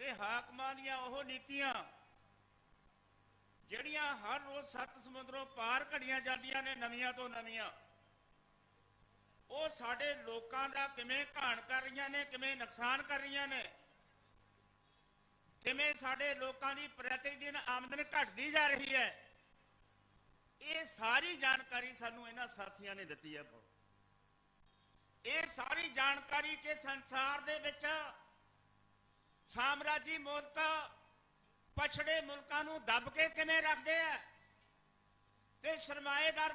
ਤੇ ਹਾਕਮਾਂ ਦੀਆਂ ਉਹ ਨੀਤੀਆਂ, ਜਿਹੜੀਆਂ ਹਰ ਰੋਜ਼ ਸੱਤ ਸਮੁੰਦਰੋਂ ਪਾਰ ਘੜੀਆਂ ਜਾਂਦੀਆਂ ਨੇ ਨਵੀਆਂ ਤੋਂ ਨਵੀਆਂ, ਉਹ ਸਾਡੇ ਲੋਕਾਂ ਦਾ ਕਿਵੇਂ ਘਾਣ ਕਰ ਰਹੀਆਂ ਨੇ, ਕਿਵੇਂ ਨੁਕਸਾਨ ਕਰ ਰਹੀਆਂ ਨੇ, ਕਿਵੇਂ ਸਾਡੇ ਲੋਕਾਂ ਦੀ ਪ੍ਰਤੀ ਦਿਨ ਆਮਦਨ ਘਟਦੀ ਜਾ ਰਹੀ ਹੈ, ਇਹ ਸਾਰੀ ਜਾਣਕਾਰੀ ਸਾਨੂੰ ਇਹਨਾਂ ਸਾਥੀਆਂ ਨੇ ਦਿੱਤੀ ਹੈ ਇਹ ਸਾਰੀ ਜਾਣਕਾਰੀ ਕਿ ਸੰਸਾਰ ਦੇ ਵਿੱਚ ਸਾਮਰਾਜੀ ਮੁਲਕ ਪਛੜੇ ਮੁਲਕਾਂ ਨੂੰ ਦੱਬ ਕੇ ਕਿਵੇਂ ਰੱਖਦੇ ਆ? ਤੇ ਸਰਮਾਏਦਾਰ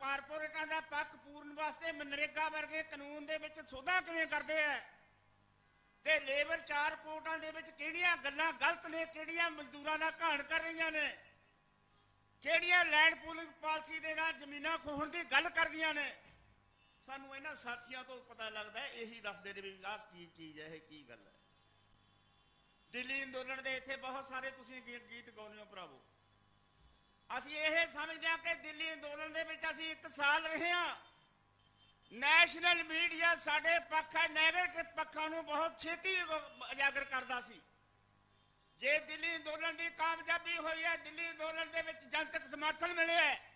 ਕਾਰਪੋਰੇਟਾਂ ਦਾ ਪੱਖ ਪੂਰਨ ਵਾਸਤੇ ਮਨਰੇਗਾ ਵਰਗੇ ਕਾਨੂੰਨ ਦੇ ਵਿੱਚ ਸੋਧਾਂ ਕਿਵੇਂ ਕਰਦੇ ਆ? ਤੇ ਲੇਬਰ ਚਾਰ ਕੋਟਾਂ ਦੇ ਵਿੱਚ ਕਿਹੜੀਆਂ ਗੱਲਾਂ ਗਲਤ ਨੇ, ਕਿਹੜੀਆਂ ਮਜ਼ਦੂਰਾਂ ਦਾ ਘਾਣ ਕਰ ਰਹੀਆਂ ਨੇ? ਕਿਹੜੀਆਂ ਲੈਂਡ ਪੂਲਿੰਗ ਪਾਲਿਸੀ ਦੇ ਨਾਲ ਜ਼ਮੀਨਾਂ ਖੋਹਣ ਦੀ ਗੱਲ ਕਰਦੀਆਂ ਨੇ? ਸਾਨੂੰ ਇਹਨਾਂ ਸਾਥੀਆਂ ਤੋਂ ਪਤਾ ਲੱਗਦਾ ਇਹੀ ਦੱਸਦੇ ਨੇ ਵੀ ਆਹ ਕੀ ਚੀਜ਼ ਹੈ, ਇਹ ਕੀ ਗੱਲ ਹੈ। ਦਿੱਲੀ ਅੰਦੋਲਨ ਦੇ ਇੱਥੇ ਬਹੁਤ ਸਾਰੇ ਤੁਸੀਂ ਗੀ- ਗੀਤ ਗਾਉਂਦੇ ਹੋ ਭਰਾਵੋ। ਅਸੀਂ ਇਹ ਸਮਝਦੇ ਹਾਂ ਕਿ ਦਿੱਲੀ ਅੰਦੋਲਨ ਦੇ ਵਿੱਚ ਅਸੀਂ ਇੱਕ ਸਾਲ ਰਹੇ ਹਾਂ। ਨੈਸ਼ਨਲ ਮੀਡੀਆ ਸਾਡੇ ਪੱਖ ਹੈ ਪੱਖਾਂ ਨੂੰ ਬਹੁਤ ਛੇਤੀ ਉ- ਉਜਾਗਰ ਕਰਦਾ ਸੀ। ਜੇ ਦਿੱਲੀ ਅੰਦੋਲਨ ਦੀ ਕਾਮਯਾਬੀ ਹੋਈ ਹੈ ਦਿੱਲੀ ਅੰਦੋਲਨ ਦੇ ਵਿੱਚ ਜਨਤਕ ਸਮਰਥਨ ਮਿਲਿਆ ਹੈ।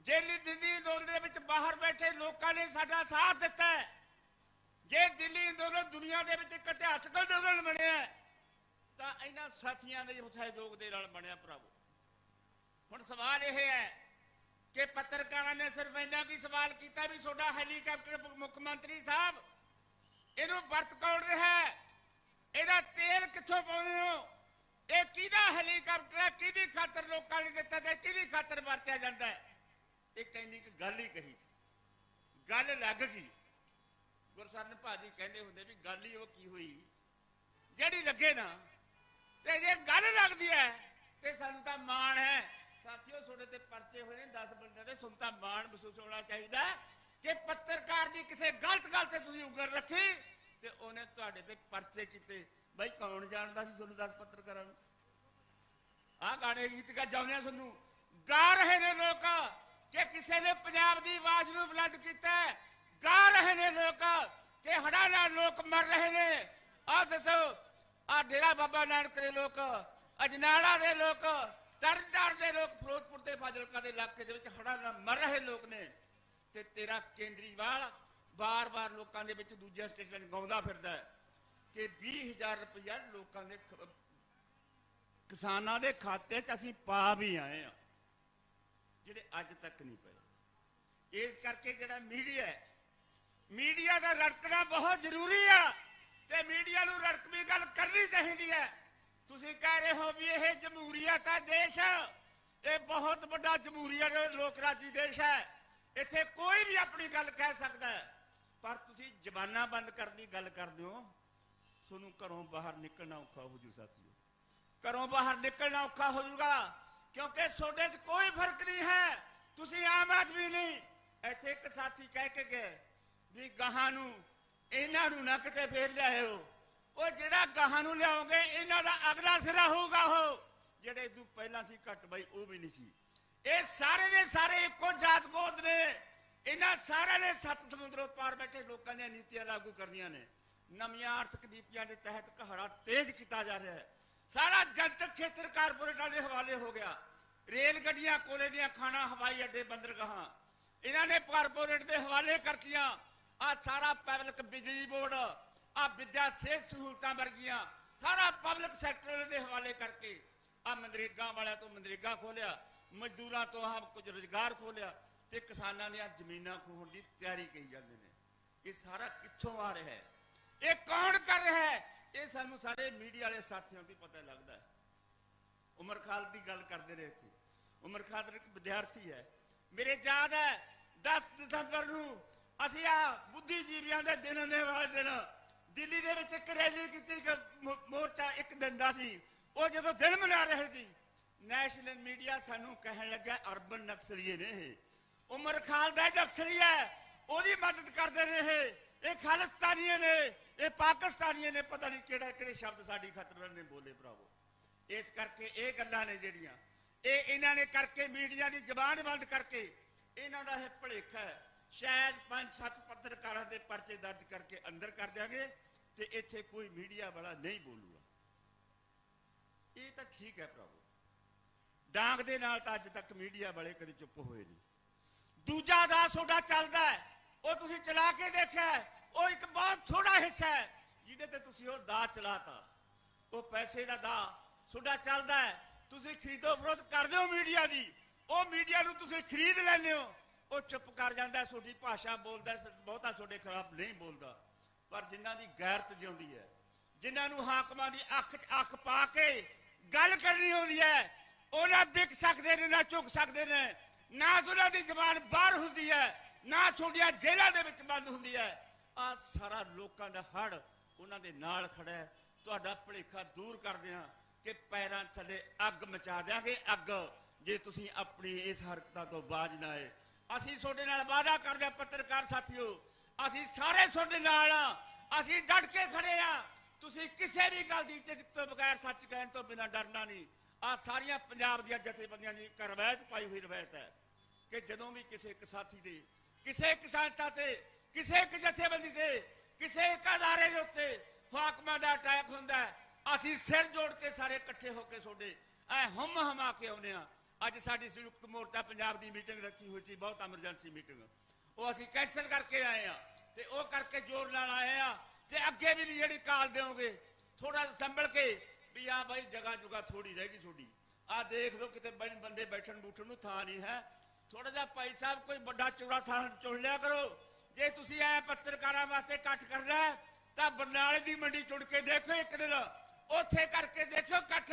ਜੇ ਲਈ ਦਿੱਲੀ ਅੰਦੋਲਨ ਦੇ ਵਿੱਚ ਬਾਹਰ ਬੈਠੇ ਲੋਕਾਂ ਨੇ ਸਾਡਾ ਸਾਥ ਦਿੱਤਾ ਹੈ। ਜੇ ਦਿੱਲੀ ਅੰਦੋਲਨ ਦੁਨੀਆ ਦੇ ਵਿੱਚ ਇੱਕ ਇਤਿਹਾਸਕ ਅੰਦੋਲਨ ਬਣਿਆ ਹੈ, ਤਾਂ ਇਹਨਾਂ ਸਾਥੀਆਂ ਦੇ ਸਹਿਯੋਗ ਦੇ ਨਾਲ ਬਣਿਆ ਭਰਾਵੋ ਹੁਣ ਸਵਾਲ ਇਹ ਹੈ ਕਿ ਪੱਤਰਕਾਰਾਂ ਨੇ ਸਿਰਫ ਇੰਨਾ ਕੀ ਸਵਾਲ ਕੀਤਾ ਵੀ ਤੁਹਾਡਾ ਹੈਲੀਕਾਪਟਰ ਮੁੱਖ ਮੰਤਰੀ ਸਾਹਿਬ, ਇਹਨੂੰ ਵਰਤ ਕੌਣ ਰਿਹਾ ਇਹਦਾ ਤੇਲ ਕਿੱਥੋਂ ਪਾਉਂਦੇ ਹੋ? ਇਹ ਕਿਹਦਾ ਹੈਲੀਕਾਪਟਰ ਹੈ? ਕਿਹਦੀ ਖਾਤਰ ਲੋਕਾਂ ਨੇ ਦਿੱਤਾ ਤੇ ਕਿਹਦੀ ਖਾਤਰ ਵਰਤਿਆ ਜਾਂਦਾ ਹੈ? ਇਹ ਕਹਿੰਦੀ ਇੱਕ ਗੱਲ ਹੀ ਕਹੀ ਸੀ। ਗੱਲ ਲੱਗ ਗਈ। ਗੁਰਸਰਨ ਭਾਜੀ ਕਹਿੰਦੇ ਹੁੰਦੇ ਵੀ ਗੱਲ ਹੀ ਉਹ ਕੀ ਹੋਈ? ਜਿਹੜੀ ਲੱਗੇ ਨਾ ਤੇ ਜੇ ਗੱਲ ਲੱਗਦੀ ਹੈ ਤੇ ਸਾਨੂੰ ਤਾਂ ਮਾਣ ਹੈ। ਸਾਥੀਓ, ਤੁਹਾਡੇ ਤੇ ਪਰਚੇ ਹੋਏ ਨੇ 10 ਬੰਦਿਆਂ ਦੇ, ਤੁਹਾਨੂੰ ਤਾਂ ਮਾਣ ਮਹਿਸੂਸ ਹੋਣਾ ਚਾਹੀਦਾ ਕਿ ਪੱਤਰਕਾਰ ਦੀ ਕਿਸੇ ਗਲਤ ਗੱਲ ਤੇ ਤੁਸੀਂ ਉਗਰ ਰੱਖੀ, ਤੇ ਉਹਨੇ ਤੁਹਾਡੇ ਤੇ ਪਰਚੇ ਕੀਤੇ। ਬਈ, ਕੌਣ ਜਾਣਦਾ ਸੀ ਤੁਹਾਨੂੰ 10 ਪੱਤਰਕਾਰਾਂ ਨੂੰ? ਆਹ ਗਾਣੇ ਗੀਤ ਗਾ ਜਾਉਂਦੇ ਤੁਹਾਨੂੰ। ਗਾ ਰਹੇ ਨੇ ਲੋਕ ਕਿ ਕਿਸੇ ਨੇ ਪੰਜਾਬ ਦੀ ਆਵਾਜ਼ ਨੂੰ ਬੁਲੰਦ ਕੀਤਾ ਗਾ ਰਹੇ ਨੇ ਲੋਕ ਕਿ ਹੜਾ ਨਾਲ ਲੋਕ ਮਰ ਰਹੇ ਨੇ। ਆਹ ਦੱਸੋ ਆ ਡੇਰਾ ਬਾਬਾ ਨਾਨਕ ਦੇ ਲੋਕ, ਅਜਨਾਲਾ ਦੇ ਲੋਕ, ਤਰਨਤਾਰਨ ਦੇ ਲੋਕ, ਫਿਰੋਜ਼ਪੁਰ ਤੇ ਫਾਜ਼ਿਲਕਾ ਦੇ ਇਲਾਕੇ ਦੇ ਵਿੱਚ ਹੜਾ ਨਾਲ ਮਰ ਰਹੇ ਲੋਕ ਨੇ। ਤੇ ਤੇਰਾ ਕੇਂਦਰੀਵਾਲ ਬਾਰ-ਬਾਰ ਲੋਕਾਂ ਦੇ ਵਿੱਚ ਦੂਜੇ ਸਟੇਟਾਂ ਗਾਉਂਦਾ ਫਿਰਦਾ ਹੈ ਕਿ 20000 ਰੁਪਇਆ ਲੋਕਾਂ ਦੇ ਕਿਸਾਨਾਂ ਦੇ ਖਾਤੇ 'ਚ ਅਸੀਂ ਪਾ ਵੀ ਆਏ ਆ ਜਿਹੜੇ ਅੱਜ ਤੱਕ ਨਹੀਂ ਪਏ। ਇਸ ਕਰਕੇ ਜਿਹੜਾ ਮੀਡੀਆ ਹੈ, ਮੀਡੀਆ ਦਾ ਰੜਕਣਾ ਬਹੁਤ ਜ਼ਰੂਰੀ ਆ। ਤੇ ਮੀਡੀਆ ਨੂੰ ਰੜਕਵੀਂ ਗੱਲ ਕਰਨੀ ਚਾਹੀਦੀ ਹੈ। ਤੁਸੀਂ ਕਹਿ ਰਹੇ ਹੋ ਵੀ ਇਹ ਜਮਹੂਰੀਅਤ ਹੈ ਦੇਸ਼ ਇਹ ਬਹੁਤ ਵੱਡਾ ਜਮਹੂਰੀਅਤ ਲੋਕ ਰਾਜੀ ਦੇਸ਼ ਹੈ। ਇੱਥੇ ਕੋਈ ਵੀ ਆਪਣੀ ਗੱਲ ਕਹਿ ਸਕਦਾ ਹੈ। ਪਰ ਤੁਸੀਂ ਜ਼ਬਾਨਾਂ ਬੰਦ ਕਰਨ ਦੀ ਗੱਲ ਕਰਦੇ ਹੋ। ਤੁਹਾਨੂੰ ਘਰੋਂ ਬਾਹਰ ਨਿਕਲਣਾ ਔਖਾ ਹੋ ਜੂ ਸਾਥੀਓ। ਘਰੋਂ ਬਾਹਰ ਨਿਕਲਣਾ ਔਖਾ ਹੋ ਜਾਊਗਾ ਕਿਉਂਕਿ ਤੁਹਾਡੇ 'ਚ ਕੋਈ ਫ਼ਰਕ ਨਹੀਂ ਹੈ। ਤੁਸੀਂ ਆਮ ਆਦਮੀ ਨਹੀਂ। ਇੱਥੇ ਇੱਕ ਸਾਥੀ ਕਹਿ ਕੇ ਗਏ ਵੀ ਗਾਹਾਂ ਨੂੰ ਇਹਨਾਂ ਨੂੰ ਨਾ ਕਿਤੇ ਫੇਰ ਲਿਆਇਓ ਉਹ ਜਿਹੜਾ ਗਾਹਾਂ ਨੂੰ ਲਿਆਓਗੇ, ਇਹਨਾਂ ਦਾ ਅਗਲਾ ਸਿਰਾ ਹੋਊਗਾ ਉਹ। ਜਿਹੜੇ ਤੂੰ ਪਹਿਲਾਂ ਸੀ ਘੱਟ, ਬਾਈ, ਉਹ ਵੀ ਨਹੀਂ ਸੀ। ਇਹ ਸਾਰੇ ਦੇ ਸਾਰੇ ਇੱਕੋ ਜਾਤ ਗੋਦ ਨੇ। ਇਹਨਾਂ ਸਾਰਿਆਂ ਨੇ ਸੱਤ ਸਮੁੰਦਰੋਂ ਪਾਰ ਬੈਠੇ ਲੋਕਾਂ ਦੀਆਂ ਨੀਤੀਆਂ ਲਾਗੂ ਕਰਨੀਆਂ ਨੇ। ਨਵੀਆਂ ਆਰਥਿਕ ਨੀਤੀਆਂ ਦੇ ਤਹਿਤ ਕਹਾੜਾ ਤੇਜ਼ ਕੀਤਾ ਜਾ ਰਿਹਾ ਹੈ। ਸਾਰਾ ਜਨਤਕ ਖੇਤਰ ਕਾਰਪੋਰੇਟਾਂ ਦੇ ਹਵਾਲੇ ਹੋ ਗਿਆ। ਰੇਲ ਗੱਡੀਆਂ, ਕੋਲੇ ਦੀਆਂ ਖਾਣਾ, ਹਵਾਈ ਅੱਡੇ, ਬੰਦਰਗਾਹਾਂ। ਇਹਨਾਂ ਨੇ ਕਾਰਪੋਰੇਟ ਦੇ ਹਵਾਲੇ ਕਰਤੀਆਂ। ਆ ਸਾਰਾ ਪਬਲਿਕ ਬਿਜਲੀ ਬੋਰਡ, ਆ ਵਿਦਿਆ ਸਿਹਤ ਸਹੂਲਤਾਂ ਵਰਗੀਆਂ ਸਾਰਾ ਪਬਲਿਕ ਸੈਕਟਰ ਦੇ ਹਵਾਲੇ ਕਰਕੇ ਆ ਮਨਰੇਗਾ ਵਾਲਿਆਂ ਤੋਂ ਮਨਰੇਗਾ ਖੋਲਿਆ, ਮਜ਼ਦੂਰਾਂ ਤੋਂ ਆ ਕੁਝ ਰੁਜ਼ਗਾਰ ਖੋਲਿਆ ਤੇ ਕਿਸਾਨਾਂ ਦੀਆਂ ਜ਼ਮੀਨਾਂ ਖੋਹਣ ਦੀ ਤਿਆਰੀ ਕਰੀ ਜਾਂਦੇ ਨੇ। ਇਹ ਸਾਰਾ ਕਿੱਥੋਂ ਆ ਰਿਹਾ ਹੈ? ਇਹ ਕੌਣ ਕਰ ਰਿਹਾ ਹੈ? ਇਹ ਸਾਨੂੰ ਸਾਰੇ ਮੀਡੀਆ ਵਾਲੇ ਸਾਥੀਆਂ ਤੋਂ ਪਤਾ ਲੱਗਦਾ ਹੈ। ਉਮਰ ਖਾਲਦ ਦੀ ਗੱਲ ਕਰਦੇ ਰਹੇ ਇੱਥੇ। ਉਮਰ ਖਾਲਦ ਇੱਕ ਵਿਦਿਆਰਥੀ ਹੈ। ਮੇਰੇ ਯਾਦ ਹੈ 10 ਦਸੰਬਰ ਨੂੰ ਅਸੀਂ ਆ ਬੁੱਧੀਜੀਵੀਆਂ ਦੇ ਦਿਨ ਦੇ ਵਾਲੇ ਦਿਨ ਦਿੱਲੀ ਦੇ ਵਿੱਚ ਇੱਕ ਰੈਲੀ ਕੀਤੀ, ਇੱਕ ਮੋ- ਮੋਰਚਾ ਇੱਕ ਡੰਡਾ ਸੀ। ਉਹ ਜਦੋਂ ਦਿਨ ਮਨਾ ਰਹੇ ਸੀ, ਨੈਸ਼ਨਲ ਮੀਡੀਆ ਸਾਨੂੰ ਕਹਿਣ ਲੱਗਾ ਅਰਬਨ ਨਕਸਲੀਏ ਨੇ ਇਹ। ਉਮਰ ਖਾਲਦ ਹੈ ਨਕਸਲੀ ਹੈ, ਉਹਦੀ ਮਦਦ ਕਰਦੇ ਨੇ ਇਹ। ਇਹ ਖਾਲਿਸਤਾਨੀਏ ਨੇ, ਇਹ ਪਾਕਿਸਤਾਨੀਏ ਨੇ, ਪਤਾ ਨਹੀਂ ਕਿਹੜਾ, ਕਿਹੜੇ ਸ਼ਬਦ ਸਾਡੀ ਖਾਤਰ ਨੇ ਬੋਲੇ ਭਰਾਵੋ। ਇਸ ਕਰਕੇ ਇਹ ਗੱਲਾਂ ਨੇ ਜਿਹੜੀਆਂ, ਇਹ ਇਹਨਾਂ ਨੇ ਕਰਕੇ ਮੀਡੀਆ ਦੀ ਜ਼ਬਾਨ ਬੰਦ ਕਰਕੇ, ਇਹਨਾਂ ਦਾ ਇਹ ਭਲੇਖਾ ਹੈ। ਸ਼ਾਇਦ ਪੰਜ ਸੱਤ ਪੱਤਰਕਾਰਾਂ ਦੇ ਪਰਚੇ ਦਰਜ ਕਰਕੇ ਅੰਦਰ ਕਰ ਦਿਆਂਗੇ ਤੇ ਇੱਥੇ ਕੋਈ ਮੀਡੀਆ ਵਾਲਾ ਨਹੀਂ ਬੋਲੂਗਾ। ਇਹ ਤਾਂ ਠੀਕ ਹੈ ਪ੍ਰਭੂ ਡਾਂਗ ਦੇ ਨਾਲ ਤਾਂ ਅੱਜ ਤੱਕ ਮੀਡੀਆ ਵਾਲੇ ਕਦੇ ਚੁੱਪ ਹੋਏ ਨਹੀਂ। ਦੂਜਾ ਦਾ ਤੁਹਾਡਾ ਚੱਲਦਾ ਹੈ। ਉਹ ਤੁਸੀਂ ਚਲਾ ਕੇ ਦੇਖਿਆ ਉਹ ਇੱਕ ਬਹੁਤ ਥੋੜਾ ਹਿੱਸਾ ਹੈ। ਜਿਹਦੇ ਤੇ ਤੁਸੀਂ ਉਹ ਦਾ ਚਲਾਤਾ। ਉਹ ਪੈਸੇ ਦਾ ਦਾ ਤੁਹਾਡਾ ਚੱਲਦਾ ਹੈ। ਤੁਸੀਂ ਖਰੀਦੋ ਵਿਰੋਧ ਕਰਦੇ ਹੋ ਮੀਡੀਆ ਦੀ। ਉਹ ਮੀਡੀਆ ਨੂੰ ਤੁਸੀਂ ਖਰੀਦ ਲੈਂਦੇ ਹੋ। ਉਹ ਚੁੱਪ ਕਰ ਜਾਂਦਾ ਤੁਹਾਡੀ ਭਾਸ਼ਾ ਬੋਲਦਾ ਬਹੁਤਾ ਤੁਹਾਡੇ ਖਿਲਾਫ ਨਹੀਂ ਬੋਲਦਾ। ਪਰ ਜਿਨ੍ਹਾਂ ਦੀ ਗੈਰਤ ਜਿਉਂਦੀ ਹੈ, ਜਿਨ੍ਹਾਂ ਨੂੰ ਹਾਕਮਾਂ ਦੀ ਅੱਖ 'ਚ ਅੱਖ ਪਾ ਕੇ ਗੱਲ ਕਰਨੀ ਆਉਂਦੀ ਹੈ, ਉਹ ਨਾ ਵਿਕ ਸਕਦੇ ਨੇ, ਨਾ ਚੁੱਕ ਸਕਦੇ ਨੇ। ਨਾ ਉਹਨਾਂ ਦੀ ਜ਼ਬਾਨ ਬਾਹਰ ਹੁੰਦੀ ਹੈ, ਨਾ ਤੁਹਾਡੀਆਂ ਜੇਲ੍ਹਾਂ ਦੇ ਵਿੱਚ ਬੰਦ ਹੁੰਦੀ ਹੈ। ਆ ਸਾਰਾ ਲੋਕਾਂ ਦਾ ਹੜ ਉਹਨਾਂ ਦੇ ਨਾਲ ਖੜਾ ਹੈ। ਤੁਹਾਡਾ ਭੁਲੇਖਾ ਦੂਰ ਕਰਦੇ ਹਾਂ ਕਿ ਪੈਰਾਂ ਥੱਲੇ ਅੱਗ ਮਚਾ ਦਿਆਂਗੇ। ਅੱਗ, ਜੇ ਤੁਸੀਂ ਆਪਣੀ ਇਸ ਹਰਕਤਾਂ ਤੋਂ ਬਾਜ ਨਾ ਆਏ ਅਸੀਂ ਤੁਹਾਡੇ ਨਾਲ ਵਾਅਦਾ ਕਰਦੇ ਹਾਂ, ਪੱਤਰਕਾਰ ਸਾਥੀਓ। ਅਸੀਂ ਸਾਰੇ ਤੁਹਾਡੇ ਨਾਲ ਆ ਅਸੀਂ ਡਟ ਕੇ ਖੜੇ ਆ ਤੁਸੀਂ ਕਿਸੇ ਵੀ ਗੱਲ ਦੀ ਇੱਜ਼ਤ ਤੋਂ ਬਗੈਰ ਸੱਚ ਕਹਿਣ ਤੋਂ ਬਿਨਾਂ ਡਰਨਾ ਨਹੀਂ। ਆ ਸਾਰੀਆਂ ਪੰਜਾਬ ਦੀਆਂ ਜਥੇਬੰਦੀਆਂ ਦੀ ਇੱਕ ਰਵਾਇਤ ਪਾਈ ਹੋਈ ਰਵਾਇਤ ਹੈ ਕਿ ਜਦੋਂ ਵੀ ਕਿਸੇ ਇੱਕ ਸਾਥੀ ਦੇ, ਕਿਸੇ ਇੱਕ ਸੰਸਥਾ ਤੇ, ਕਿਸੇ ਇੱਕ ਜਥੇਬੰਦੀ ਤੇ, ਕਿਸੇ ਇੱਕ ਅਦਾਰੇ ਦੇ ਉੱਤੇ ਫਾਕਮਾ ਦਾ ਅਟੈਕ ਹੁੰਦਾ ਅਸੀਂ ਸਿਰ ਜੋੜ ਕੇ ਸਾਰੇ ਇਕੱਠੇ ਹੋ ਕੇ ਤੁਹਾਡੇ, ਐ ਹਮ ਹਮਾ ਕੇ ਆਉਂਦੇ ਆ ਅੱਜ ਸਾਡੀ ਸੰਯੁਕਤ ਮੋਰਚਾ ਪੰਜਾਬ ਦੀ ਮੀਟਿੰਗ ਰੱਖੀ ਹੋਈ ਸੀ ਬਹੁਤ ਐਮਰਜੈਂਸੀ ਮੀਟਿੰਗ। ਉਹ ਅਸੀਂ ਕੈਨਸਲ ਕਰਕੇ ਆਏ ਆ ਤੇ ਉਹ ਕਰਕੇ ਜ਼ੋਰ ਨਾਲ ਆਏ ਆ ਤੇ ਅੱਗੇ ਵੀ ਜਿਹੜੀ ਕਾਲ ਦਿਓਗੇ ਥੋੜਾ ਸੰਭਲ ਕੇ ਵੀ ਆ ਬਾਈ ਜਗ੍ਹਾ ਜੁਗਾ ਥੋੜੀ ਰਹਿ ਗਈ ਤੁਹਾਡੀ। ਆ ਦੇਖ ਲਓ ਕਿਤੇ ਬੰਦੇ ਬੈਠਣ ਬੂਠਣ ਨੂੰ ਥਾਂ ਨਹੀਂ ਹੈ। ਥੋੜਾ ਜਿਹਾ ਭਾਈ ਸਾਹਿਬ ਕੋਈ ਵੱਡਾ ਚੌੜਾ ਥਾਂ ਚੁਣ ਲਿਆ ਕਰੋ। ਜੇ ਤੁਸੀਂ ਐ ਪੱਤਰਕਾਰਾਂ ਵਾਸਤੇ ਇਕੱਠ ਕਰਨਾ ਹੈ, ਤਾਂ ਬਰਨਾਲੇ ਦੀ ਮੰਡੀ ਚੁਣ ਕੇ ਦੇਖੋ ਇੱਕ ਦਿਨ। ਉੱਥੇ ਕਰਕੇ ਦੇਖੋ ਇਕੱਠ।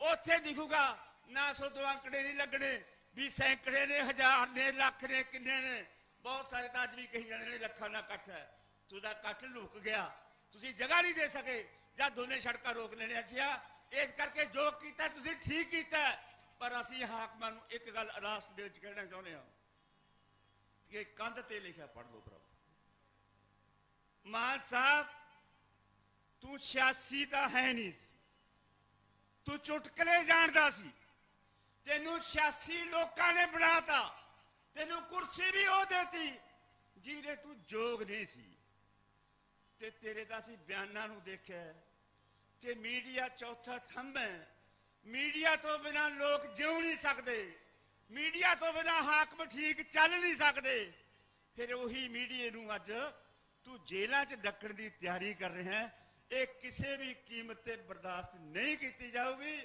ਉੱਥੇ ਦਿਖੂਗਾ ਨਾ ਸੋ ਦੋ ਅੰਕੜੇ ਨਹੀਂ ਲੱਗਣੇ, ਵੀ ਸੈਂਕੜੇ ਨੇ, ਹਜ਼ਾਰ ਨੇ, ਲੱਖ ਨੇ, ਕਿੰਨੇ ਨੇ। ਬਹੁਤ ਸਾਰੇ ਤਾਂ ਅੱਜ ਵੀ ਕਹੀ ਜਾਂਦੇ ਨੇ, ਲੱਖਾਂ ਦਾ ਇਕੱਠ ਹੈ। ਤੁਹਾਡਾ ਇਕੱਠ ਲੁਕ ਗਿਆ। ਤੁਸੀਂ ਜਗ੍ਹਾ ਨਹੀਂ ਦੇ ਸਕੇ, ਜਾਂ ਦੋਨੇ ਸੜਕਾਂ ਰੋਕ ਲੈਣੀਆਂ ਸੀ ਆ ਇਸ ਕਰਕੇ ਜੋ ਕੀਤਾ, ਤੁਸੀਂ ਠੀਕ ਕੀਤਾ। ਪਰ ਅਸੀਂ ਹਾਕਮਾਂ ਨੂੰ ਇੱਕ ਗੱਲ ਰਾਸ਼ਟਰ ਦੇ ਵਿੱਚ ਕਹਿਣਾ ਚਾਹੁੰਦੇ ਹਾਂ। ਕਿ ਕੰਧ ਤੇ ਲਿਖਿਆ ਪੜ ਲਓ ਪ੍ਰਭੂ। ਮਾਨ ਸਾਹਿਬ, ਤੂੰ ਸਿਆਸੀ ਤਾਂ ਹੈ ਨਹੀਂ। ਤੂੰ ਚੁਟਕਲੇ ਜਾਣਦਾ ਸੀ। ਤੈਨੂੰ ਸਿਆਸੀ ਲੋਕਾਂ ਨੇ ਬਣਾਤਾ। ਤੈਨੂੰ ਕੁਰਸੀ ਵੀ ਉਹ ਦੇਤੀ, ਜਿਹਦੇ ਤੂੰ ਯੋਗ ਨਹੀਂ ਸੀ। ਤੇ ਤੇਰੇ ਤਾਂ ਅਸੀਂ ਬਿਆਨਾਂ ਨੂੰ ਦੇਖਿਆ। ਕਿ ਮੀਡੀਆ ਚੌਥਾ ਥੰਮ ਹੈ। ਮੀਡੀਆ ਤੋਂ ਬਿਨਾ ਲੋਕ ਜਿਉ ਨਹੀਂ ਸਕਦੇ। ਮੀਡੀਆ ਤੋਂ ਬਿਨਾ ਹਾਕਮ ਠੀਕ ਚੱਲ ਨਹੀਂ ਸਕਦੇ। ਫਿਰ ਉਹੀ ਮੀਡੀਏ ਨੂੰ ਅੱਜ ਤੂੰ ਜੇਲ੍ਹਾਂ 'ਚ ਡੱਕਣ ਦੀ ਤਿਆਰੀ ਕਰ ਰਿਹਾ ਹੈ। ਇਹ ਕਿਸੇ ਵੀ ਕੀਮਤ ਤੇ ਬਰਦਾਸ਼ਤ ਨਹੀਂ ਕੀਤੀ ਜਾਊਗੀ।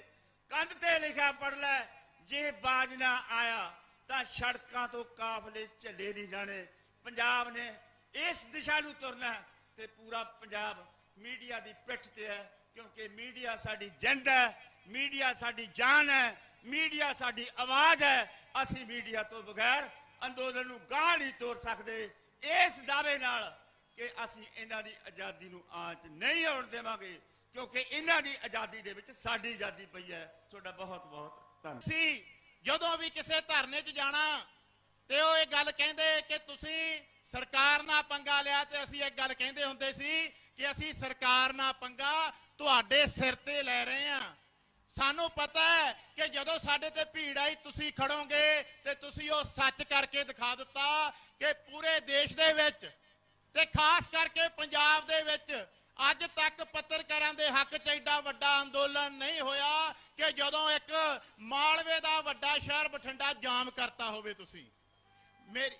ਕੰਧ ਤੇ ਲਿਖਿਆ ਪੜ ਲੈ। ਜੇ ਬਾਜ ਨਾ ਆਇਆ ਤਾਂ ਸੜਕਾਂ ਤੋਂ ਕਾਫਲੇ ਝੱਲੇ ਨਹੀਂ ਜਾਣੇ। ਪੰਜਾਬ ਨੇ ਇਸ ਦਿਸ਼ਾ ਨੂੰ ਤੁਰਨਾ ਤੇ ਪੂਰਾ ਪੰਜਾਬ ਮੀਡੀਆ ਦੀ ਪਿੱਠ ਤੇ ਹੈ, ਕਿਉਂਕਿ ਮੀਡੀਆ ਸਾਡੀ ਜਿੰਦ ਹੈ, ਮੀਡੀਆ ਸਾਡੀ ਜਾਨ ਹੈ, ਮੀਡੀਆ ਸਾਡੀ ਆਵਾਜ਼ ਹੈ। ਅਸੀਂ ਮੀਡੀਆ ਤੋਂ ਬਗੈਰ ਅੰਦੋਲਨ ਨੂੰ ਗਾਹ ਨਹੀਂ ਤੋਰ ਸਕਦੇ। ਇਸ ਦਾਅਵੇ ਨਾਲ ਕਿ ਅਸੀਂ ਇਹਨਾਂ ਦੀ ਆਜ਼ਾਦੀ ਨੂੰ ਆਂਚ ਨਹੀਂ ਆਉਣ ਦੇਵਾਂਗੇ, ਕਿਉਂਕਿ ਇਹਨਾਂ ਦੀ ਆਜ਼ਾਦੀ ਦੇ ਵਿੱਚ ਸਾਡੀ ਆਜ਼ਾਦੀ ਪਈ ਹੈ। ਤੁਹਾਡਾ ਬਹੁਤ ਬਹੁਤ ਸੀ, ਜਦੋਂ ਵੀ ਕਿਸੇ ਧਰਨੇ 'ਚ ਜਾਣਾ, ਤੇ ਉਹ ਇਹ ਗੱਲ ਕਹਿੰਦੇ ਕਿ ਤੁਸੀਂ ਸਰਕਾਰ ਨਾਲ ਪੰਗਾ ਲਿਆ ਤੇ ਅਸੀਂ ਇੱਕ ਗੱਲ ਕਹਿੰਦੇ ਹੁੰਦੇ ਸੀ ਕਿ ਅਸੀਂ ਸਰਕਾਰ ਨਾਲ ਪੰਗਾ ਤੁਹਾਡੇ ਸਿਰ ਤੇ ਲੈ ਰਹੇ ਹਾਂ। ਸਾਨੂੰ ਪਤਾ ਹੈ ਕਿ ਜਦੋਂ ਸਾਡੇ ਤੇ ਭੀੜ ਆਈ, ਤੁਸੀਂ ਖੜੋਗੇ ਤੇ ਤੁਸੀਂ ਉਹ ਸੱਚ ਕਰਕੇ ਦਿਖਾ ਦਿੱਤਾ ਕਿ ਪੂਰੇ ਦੇਸ਼ ਦੇ ਵਿੱਚ ਤੇ ਖਾਸ ਕਰਕੇ ਪੰਜਾਬ ਦੇ ਵਿੱਚ ਅੱਜ ਤੱਕ ਪੱਤਰਕਾਰਾਂ ਦੇ ਹੱਕ 'ਚ ਐਡਾ ਵੱਡਾ ਅੰਦੋਲਨ ਨਹੀਂ ਹੋਇਆ ਕਿ ਜਦੋਂ ਇੱਕ ਮਾਲਵੇ ਦਾ ਵੱਡਾ ਸ਼ਹਿਰ ਬਠਿੰਡਾ ਜਾਮ ਕਰਤਾ ਹੋਵੇ ਤੁਸੀਂ। ਮੇਰੀ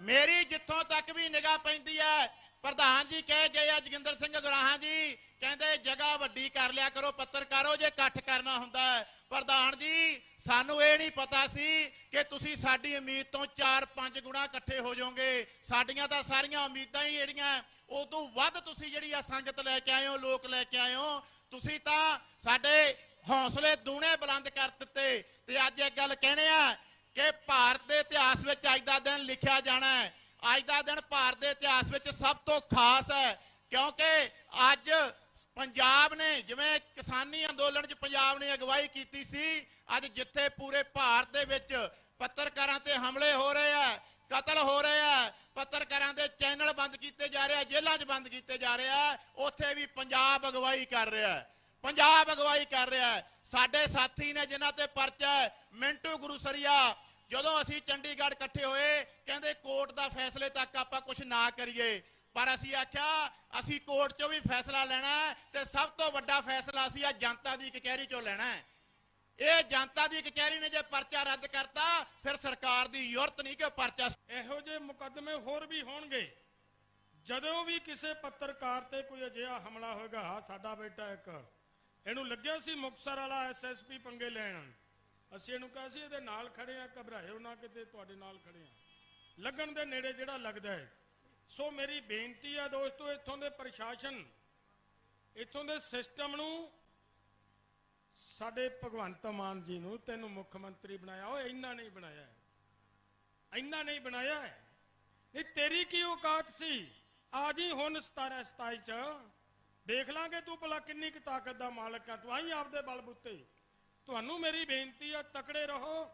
ਮੇਰੀ ਜਿੱਥੋਂ ਤੱਕ ਵੀ ਨਿਗਾਹ ਪੈਂਦੀ ਹੈ ਪ੍ਰਧਾਨ ਜੀ ਕਹਿ ਗਏ ਆ, ਜੋਗਿੰਦਰ ਸਿੰਘ ਗੁਰਾਹਾਂ ਜੀ, ਕਹਿੰਦੇ ਜਗ੍ਹਾ ਵੱਡੀ ਕਰ ਲਿਆ ਕਰੋ, ਪੱਤਰਕਾਰੋ, ਜੇ ਇਕੱਠ ਕਰਨਾ ਹੁੰਦਾ ਪ੍ਰਧਾਨ ਜੀ, ਸਾਨੂੰ ਇਹ ਨਹੀਂ ਪਤਾ ਸੀ ਕਿ ਤੁਸੀਂ ਸਾਡੀ ਉਮੀਦ ਤੋਂ 4-5 ਗੁਣਾ ਇਕੱਠੇ ਹੋ ਜਾਓਗੇ। ਸਾਡੀਆਂ ਤਾਂ ਸਾਰੀਆਂ ਉਮੀਦਾਂ ਹੀ ਜਿਹੜੀਆਂ, ਉਦੋਂ ਵੱਧ ਤੁਸੀਂ ਜਿਹੜੀ ਆ ਸੰਗਤ ਲੈ ਕੇ ਆਏ ਹੋ, ਲੋਕ ਲੈ ਕੇ ਆਏ ਹੋ, ਤੁਸੀਂ ਤਾਂ ਸਾਡੇ ਹੌਸਲੇ ਦੂਣੇ ਬੁਲੰਦ ਕਰ ਦਿੱਤੇ। ਤੇ ਅੱਜ ਇੱਕ ਗੱਲ ਕਹਿਣੇ ਆ ਕਿ ਭਾਰਤ ਦੇ ਇਤਿਹਾਸ ਵਿੱਚ ਅੱਜ ਦਾ ਦਿਨ ਲਿਖਿਆ ਜਾਣਾ ਹੈ। ਅੱਜ ਦਾ ਦਿਨ ਭਾਰਤ ਦੇ ਇਤਿਹਾਸ ਵਿੱਚ ਸਭ ਤੋਂ ਖਾਸ ਹੈ, ਕਿਉਂਕਿ ਅੱਜ ਪੰਜਾਬ ਨੇ ਜਿਵੇਂ ਕਿਸਾਨੀ ਅੰਦੋਲਨ 'ਚ ਪੰਜਾਬ ਨੇ ਅਗਵਾਈ ਕੀਤੀ ਸੀ, ਅੱਜ ਜਿੱਥੇ ਪੂਰੇ ਭਾਰਤ ਦੇ ਵਿੱਚ ਪੱਤਰਕਾਰਾਂ ਤੇ ਹਮਲੇ ਹੋ ਰਹੇ ਆ ਕਤਲ ਹੋ ਰਹੇ ਆ ਪੱਤਰਕਾਰਾਂ ਦੇ ਚੈਨਲ ਬੰਦ ਕੀਤੇ ਜਾ ਰਹੇ ਆ ਜੇਲ੍ਹਾਂ 'ਚ ਬੰਦ ਕੀਤੇ ਜਾ ਰਹੇ ਆ ਉੱਥੇ ਵੀ ਪੰਜਾਬ ਅਗਵਾਈ ਕਰ ਰਿਹਾ ਹੈ। ਪੰਜਾਬ ਅਗਵਾਈ ਕਰ ਰਿਹਾ ਹੈ। ਸਾਡੇ ਸਾਥੀ ਨੇ ਜਿਨ੍ਹਾਂ ਤੇ ਪਰਚਾ ਹੈ, ਮਿੰਟੂ ਗੁਰੂਸਰੀਆ ਜਦੋਂ ਅਸੀਂ ਚੰਡੀਗੜ੍ਹ ਇਕੱਠੇ ਹੋਏ, ਕਹਿੰਦੇ ਕੋਰਟ ਦਾ ਫੈਸਲੇ ਤੱਕ ਆਪਾਂ ਕੁਝ ਨਾ ਕਰੀਏ। ਪਰ ਅਸੀਂ ਆਖਿਆ, ਅਸੀਂ ਕੋਰਟ 'ਚੋਂ ਵੀ ਫੈਸਲਾ ਲੈਣਾ ਤੇ ਸਭ ਤੋਂ ਵੱਡਾ ਫੈਸਲਾ ਅਸੀਂ ਆ ਜਨਤਾ ਦੀ ਕਚਹਿਰੀ 'ਚੋਂ ਲੈਣਾ ਹੈ। ਇਹ ਜਨਤਾ ਦੀ ਕਚਹਿਰੀ ਨੇ ਜੇ ਪਰਚਾ ਰੱਦ ਕਰਤਾ, ਫਿਰ ਸਰਕਾਰ ਦੀ ਯੁਰਤ ਨਹੀਂ ਕਿ ਪਰਚਾ ਇਹੋ ਜਿਹੇ ਮੁਕੱਦਮੇ ਹੋਰ ਵੀ ਹੋਣਗੇ। ਜਦੋਂ ਵੀ ਕਿਸੇ ਪੱਤਰਕਾਰ ਤੇ ਕੋਈ ਅਜਿਹਾ ਹਮਲਾ ਹੋਏਗਾ ਸਾਡਾ ਬੇਟਾ ਇੱਕ, ਇਹਨੂੰ ਲੱਗਿਆ ਸੀ ਮੁਕਸਰ ਵਾਲਾ ਐਸਐਸਪੀ ਪੰਗੇ ਲੈਣ। ਅਸੀਂ ਇਹਨੂੰ ਕਿਹਾ ਸੀ, ਇਹਦੇ ਨਾਲ ਖੜੇ ਆ, ਘਬਰਾਇਓ ਨਾ ਕਿਤੇ, ਤੁਹਾਡੇ ਨਾਲ ਖੜੇ ਆ। ਲੱਗਣ ਦੇ ਨੇੜੇ ਜਿਹੜਾ ਲੱਗਦਾ ਹੈ। ਸੋ ਮੇਰੀ ਬੇਨਤੀ ਆ ਦੋਸਤੋ, ਇੱਥੋਂ ਦੇ ਪ੍ਰਸ਼ਾਸਨ, ਇੱਥੋਂ ਦੇ ਸਿਸਟਮ ਨੂੰ, ਸਾਡੇ ਭਗਵੰਤ ਮਾਨ ਜੀ ਨੂੰ ਤੈਨੂੰ ਮੁੱਖ ਮੰਤਰੀ ਬਣਾਇਆ। ਉਹ ਇੰਨਾ ਨਹੀਂ ਬਣਾਇਆ ਇੰਨਾ ਨਹੀਂ ਬਣਾਇਆ ਹੈ। ਨਹੀਂ, ਤੇਰੀ ਕੀ ਔਕਾਤ ਸੀ? ਆ ਜੀ, ਹੁਣ 17 27 ਚ ਦੇਖ ਲਾਂਗੇ ਤੂੰ ਭਲਾ ਕਿੰਨੀ ਕੁ ਤਾਕਤ ਦਾ ਮਾਲਕ ਆ। ਤੂੰ ਆਈ ਆਪਦੇ ਬਲਬੂਤੇ। ਤੁਹਾਨੂੰ ਮੇਰੀ ਬੇਨਤੀ ਆ, ਤਕੜੇ ਰਹੋ।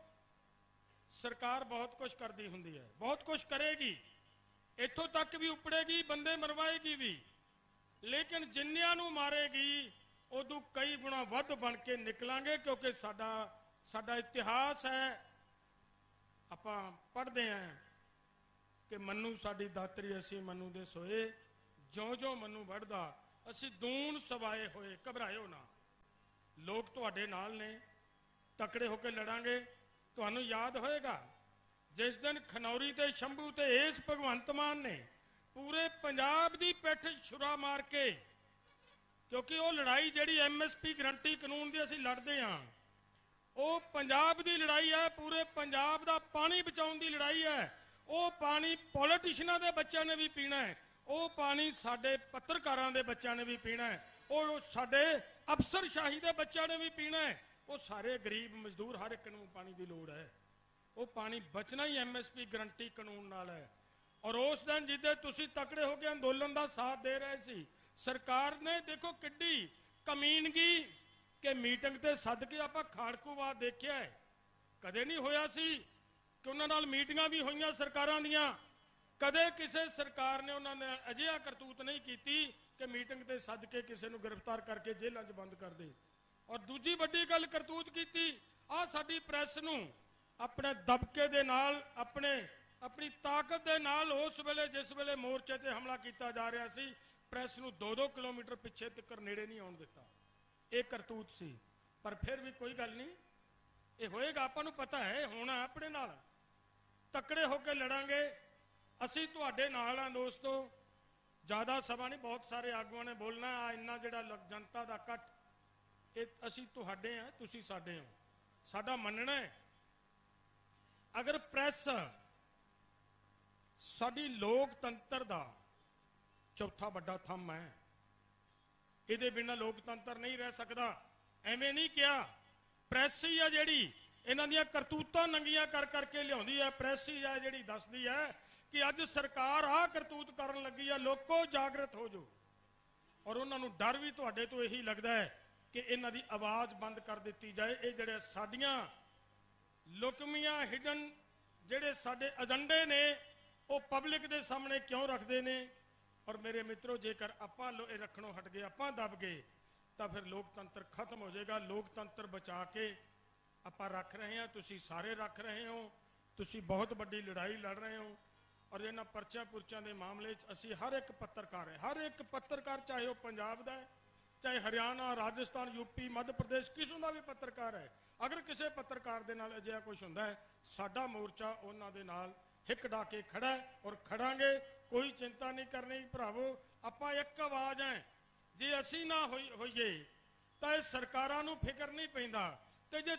ਸਰਕਾਰ ਬਹੁਤ ਕੁਝ ਕਰਦੀ ਹੁੰਦੀ ਹੈ, ਬਹੁਤ ਕੁਝ ਕਰੇਗੀ। ਇੱਥੋਂ ਤੱਕ ਵੀ ਉਪੜੇਗੀ, ਬੰਦੇ ਮਰਵਾਏਗੀ ਵੀ। ਲੇਕਿਨ ਜਿੰਨਿਆਂ ਨੂੰ ਮਾਰੇਗੀ, ਉਦੋਂ ਕਈ ਗੁਣਾ ਵੱਧ ਬਣ ਕੇ ਨਿਕਲਾਂਗੇ, ਕਿਉਂਕਿ ਸਾਡਾ ਸਾਡਾ ਇਤਿਹਾਸ ਹੈ। ਆਪਾਂ ਪੜ੍ਹਦੇ ਆਂ ਕਿ ਮੰਨੂ ਸਾਡੀ ਦਾਤਰੀ, ਅਸੀਂ ਮੰਨੂ ਦੇ ਸੋਏ। ਜਿਉਂ-ਜਿਉਂ ਮੰਨੂ ਵੱਢਦਾ, ਅਸੀਂ ਦੂਣ ਸਵਾਏ ਹੋਏ, ਘਬਰਾਇਓ ਨਾ। ਲੋਕ ਤੁਹਾਡੇ ਨਾਲ ਨੇ, ਤਕੜੇ ਹੋ ਕੇ ਲੜਾਂਗੇ, ਤੁਹਾਨੂੰ ਯਾਦ ਹੋਏਗਾ, ਜਿਸ ਦਿਨ ਖਨੌਰੀ ਤੇ ਸ਼ੰਭੂ ਤੇ ਇਸ ਭਗਵੰਤ ਮਾਨ ਨੇ ਪੂਰੇ ਪੰਜਾਬ ਦੀ ਪਿੱਠ ਛੁਰਾ ਮਾਰ ਕੇ, ਕਿਉਂਕਿ ਉਹ ਲੜਾਈ ਜਿਹੜੀ ਐਮਐਸਪੀ ਗਰੰਟੀ ਕਾਨੂੰਨ ਦੀ ਅਸੀਂ ਲੜਦੇ ਆਂ ਉਹ ਪੰਜਾਬ ਦੀ ਲੜਾਈ ਹੈ, ਪੂਰੇ ਪੰਜਾਬ ਦਾ ਪਾਣੀ ਬਚਾਉਣ ਦੀ ਲੜਾਈ ਹੈ, ਉਹ ਪਾਣੀ ਪੋਲੀਟੀਸ਼ੀਨਾਂ ਦੇ ਬੱਚਿਆਂ ਨੇ ਵੀ ਪੀਣਾ ਹੈ, ਉਹ ਪਾਣੀ ਸਾਡੇ ਪੱਤਰਕਾਰਾਂ ਦੇ ਬੱਚਿਆਂ ਨੇ ਵੀ ਪੀਣਾ ਹੈ, ਉਹ ਸਾਡੇ ਅਫਸਰਸ਼ਾਹੀ ਦੇ ਬੱਚਿਆਂ ਨੇ ਵੀ ਪੀਣਾ ਹੈ। ਉਹ ਸਾਰੇ ਗਰੀਬ ਮਜ਼ਦੂਰ ਹਰ ਇੱਕ ਨੂੰ ਪਾਣੀ ਦੀ ਲੋੜ ਹੈ। ਉਹ ਪਾਣੀ ਬਚਣਾ ਹੀ ਐਮਐਸਪੀ ਗਰੰਟੀ ਕਾਨੂੰਨ ਨਾਲ ਹੈ। ਔਰ ਉਸ ਦਿਨ ਜਿੱਦੇ ਤੁਸੀਂ ਤਕੜੇ ਹੋ ਕੇ ਅੰਦੋਲਨ ਦਾ ਸਾਥ ਦੇ ਰਹੇ ਸੀ, ਸਰਕਾਰ ਨੇ ਦੇਖੋ ਕਿੱਡੀ ਕਮੀਨਗੀ ਕਿ ਮੀਟਿੰਗ ਤੇ ਸੱਦ ਕੇ ਆਪਾਂ ਖਾੜਕੂਵਾਦ ਦੇਖਿਆ ਹੈ। ਕਦੇ ਨਹੀਂ ਹੋਇਆ ਸੀ ਕਿ ਉਹਨਾਂ ਨਾਲ ਮੀਟਿੰਗਾਂ ਵੀ ਹੋਈਆਂ ਸਰਕਾਰਾਂ ਦੀਆਂ। ਕਦੇ ਕਿਸੇ ਸਰਕਾਰ ਨੇ ਉਹਨਾਂ ਨੇ ਅਜਿਹਾ ਕਰਤੂਤ ਨਹੀਂ ਕੀਤੀ ਕਿ ਮੀਟਿੰਗ ਤੇ ਸੱਦ ਕੇ ਕਿਸੇ ਨੂੰ ਗ੍ਰਿਫਤਾਰ ਕਰਕੇ ਜੇਲ੍ਹਾਂ 'ਚ ਬੰਦ ਕਰ ਦੇ। ਔਰ ਦੂਜੀ ਵੱਡੀ ਗੱਲ ਕਰਤੂਤ ਕੀਤੀ ਆ ਸਾਡੀ ਪ੍ਰੈਸ ਨੂੰ ਆਪਣੇ ਦਬਕੇ ਦੇ ਨਾਲ, ਆਪਣੇ, ਆਪਣੀ ਤਾਕਤ ਦੇ ਨਾਲ ਉਸ ਵੇਲੇ, ਜਿਸ ਵੇਲੇ ਮੋਰਚੇ ਤੇ ਹਮਲਾ ਕੀਤਾ ਜਾ ਰਿਹਾ ਸੀ, ਪ੍ਰੈਸ ਨੂੰ 2-2 ਕਿਲੋਮੀਟਰ ਪਿੱਛੇ ਤੱਕ ਨੇੜੇ ਨਹੀਂ ਆਉਣ ਦਿੱਤਾ। ਇਹ ਕਰਤੂਤ ਸੀ। ਪਰ ਫਿਰ ਵੀ ਕੋਈ ਗੱਲ ਨਹੀਂ। ਇਹ ਹੋਏਗਾ, ਆਪਾਂ ਨੂੰ ਪਤਾ ਹੈ ਹੋਣਾ ਆਪਣੇ ਨਾਲ। ਤਕੜੇ ਹੋ ਕੇ ਲੜਾਂਗੇ। ਅਸੀਂ ਤੁਹਾਡੇ ਨਾਲ ਆ ਦੋਸਤੋ। ਜ਼ਿਆਦਾ ਸਭਾ ਨਹੀਂ, ਬਹੁਤ ਸਾਰੇ ਆਗੂਆਂ ਨੇ ਬੋਲਣਾ, ਆ ਇੰਨਾ ਜਿਹੜਾ ਜਨਤਾ ਦਾ ਇਕੱਠ, ਇਹ ਅਸੀਂ ਤੁਹਾਡੇ ਆ, ਤੁਸੀਂ ਸਾਡੇ ਹੋ। ਸਾਡਾ ਮੰਨਣਾ ਹੈ, ਅਗਰ ਪ੍ਰੈਸ ਸਾਡੀ ਲੋਕਤੰਤਰ ਦਾ ਚੌਥਾ ਵੱਡਾ ਥੰਮ ਹੈ, ਇਹਦੇ ਬਿਨਾਂ ਲੋਕਤੰਤਰ ਨਹੀਂ ਰਹਿ ਸਕਦਾ। ਐਵੇਂ ਨਹੀਂ ਕਿਹਾ, ਪ੍ਰੈਸ ਹੀ ਆ ਜਿਹੜੀ ਇਹਨਾਂ ਦੀਆਂ ਕਰਤੂਤਾਂ ਨੰਗੀਆਂ ਕਰ ਕਰਕੇ ਲਿਆਉਂਦੀ ਹੈ, ਪ੍ਰੈਸ ਹੀ ਆ ਜਿਹੜੀ ਦੱਸਦੀ ਹੈ ਕਿ ਅੱਜ ਸਰਕਾਰ ਆਹ ਕਰਤੂਤ ਕਰਨ ਲੱਗੀ ਆ, ਲੋਕੋ ਜਾਗਰਤ ਹੋ ਜਾਓ। ਔਰ ਉਹਨਾਂ ਨੂੰ ਡਰ ਵੀ ਤੁਹਾਡੇ ਤੋਂ ਇਹੀ ਲੱਗਦਾ ਹੈ ਕਿ ਇਹਨਾਂ ਦੀ ਆਵਾਜ਼ ਬੰਦ ਕਰ ਦਿੱਤੀ ਜਾਏ। ਇਹ ਜਿਹੜੇ ਸਾਡੀਆਂ ਲੁਕਮੀਆਂ ਹਿਡਨ ਜਿਹੜੇ ਸਾਡੇ ਏਜੰਡੇ ਨੇ, ਉਹ ਪਬਲਿਕ ਦੇ ਸਾਹਮਣੇ ਕਿਉਂ ਰੱਖਦੇ ਨੇ? ਔਰ ਮੇਰੇ ਮਿੱਤਰੋ, ਜੇਕਰ ਆਪਾਂ ਲੋ- ਇਹ ਰੱਖਣੋਂ ਹਟ ਗਏ, ਆਪਾਂ ਦਬ ਗਏ, ਤਾਂ ਫਿਰ ਲੋਕਤੰਤਰ ਖਤਮ ਹੋ ਜਾਏਗਾ। ਲੋਕਤੰਤਰ ਬਚਾ ਕੇ ਆਪਾਂ ਰੱਖ ਰਹੇ ਹਾਂ। ਤੁਸੀਂ ਸਾਰੇ ਰੱਖ ਰਹੇ ਹੋ। ਤੁਸੀਂ ਬਹੁਤ ਵੱਡੀ ਲੜਾਈ ਲੜ ਰਹੇ ਹੋ। ਔਰ ਇਹਨਾਂ ਪਰਚਾ ਪੁਰਚਾਂ ਦੇ ਮਾਮਲੇ 'ਚ ਅਸੀਂ ਹਰ ਇੱਕ ਪੱਤਰਕਾਰ ਹੈ। ਹਰ ਇੱਕ ਪੱਤਰਕਾਰ, ਚਾਹੇ ਉਹ ਪੰਜਾਬ ਦਾ ਹੈ, ਚਾਹੇ ਹਰਿਆਣਾ, ਰਾਜਸਥਾਨ ਯੂਪੀ ਮੱਧ ਪ੍ਰਦੇਸ਼, ਕਿਸੋਂ ਦਾ ਵੀ ਪੱਤਰਕਾਰ ਹੈ। ਅਗਰ ਕਿਸੇ ਪੱਤਰਕਾਰ ਦੇ ਨਾਲ ਅਜਿਹਾ ਕੁਝ ਹੁੰਦਾ ਹੈ, ਸਾਡਾ ਮੋਰਚਾ ਉਹਨਾਂ ਦੇ ਨਾਲ ਹਿੱਕ ਡਾ ਕੇ ਖੜਾ ਔਰ ਖੜਾਂਗੇ। ਕੋਈ ਚਿੰਤਾ ਨਹੀਂ ਕਰਨੀ, ਭਰਾਵੋ, ਆਪਾਂ ਇੱਕ ਆਵਾਜ਼ ਹੈ। ਜੇ ਅਸੀਂ ਨਾ ਹੋਈ- ਹੋਈਏ, ਤਾਂ ਇਹ ਸਰਕਾਰਾਂ ਨੂੰ ਫਿਕਰ ਨਹੀਂ ਪੈਂਦਾ। ਤੇ ਜੇ